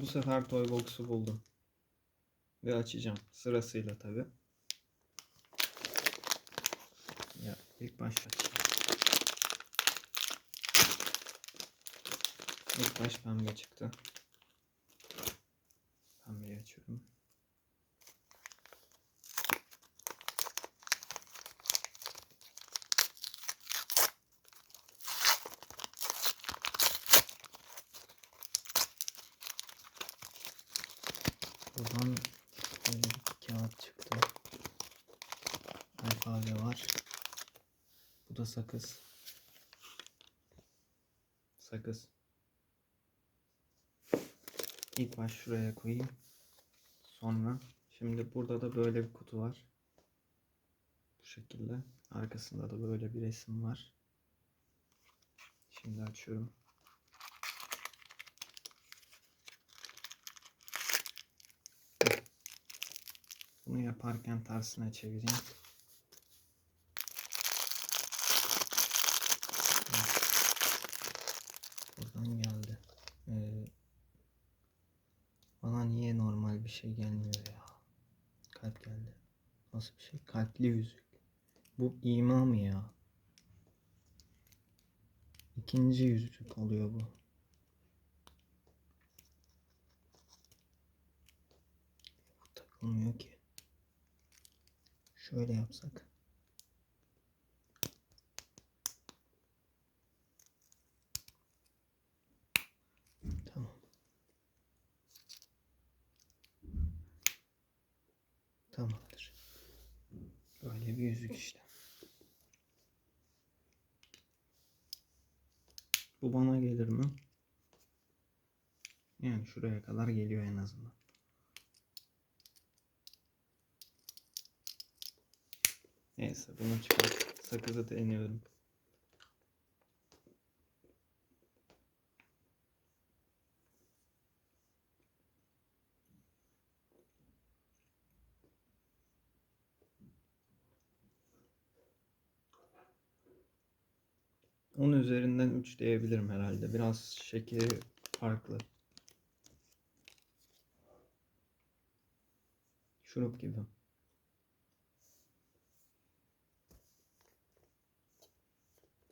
Bu sefer toy box'u buldum. Ve açacağım. Sırasıyla tabi. Ya ilk baş açayım. İlk baş pembe çıktı. Pembeyi açıyorum. Buradan böyle bir kağıt çıktı. Alfabe var. Bu da sakız. Sakız. İlk baş şuraya koyayım. Sonra şimdi burada da böyle bir kutu var. Bu şekilde. Arkasında da böyle bir resim var. Şimdi açıyorum. Bunu yaparken tersine çevireyim. Buradan geldi. Ee, bana niye normal bir şey gelmiyor ya? Kalp geldi. Nasıl bir şey? Kalpli yüzük. Bu ima mı ya? İkinci yüzük oluyor bu. Bu takılmıyor ki. Şöyle yapsak. Tamam. Tamamdır. Böyle bir yüzük işte. Bu bana gelir mi? Yani şuraya kadar geliyor en azından. Neyse bunu çıkar. Sakızı deniyorum. Onun üzerinden 3 diyebilirim herhalde. Biraz şekeri farklı. Şurup gibi.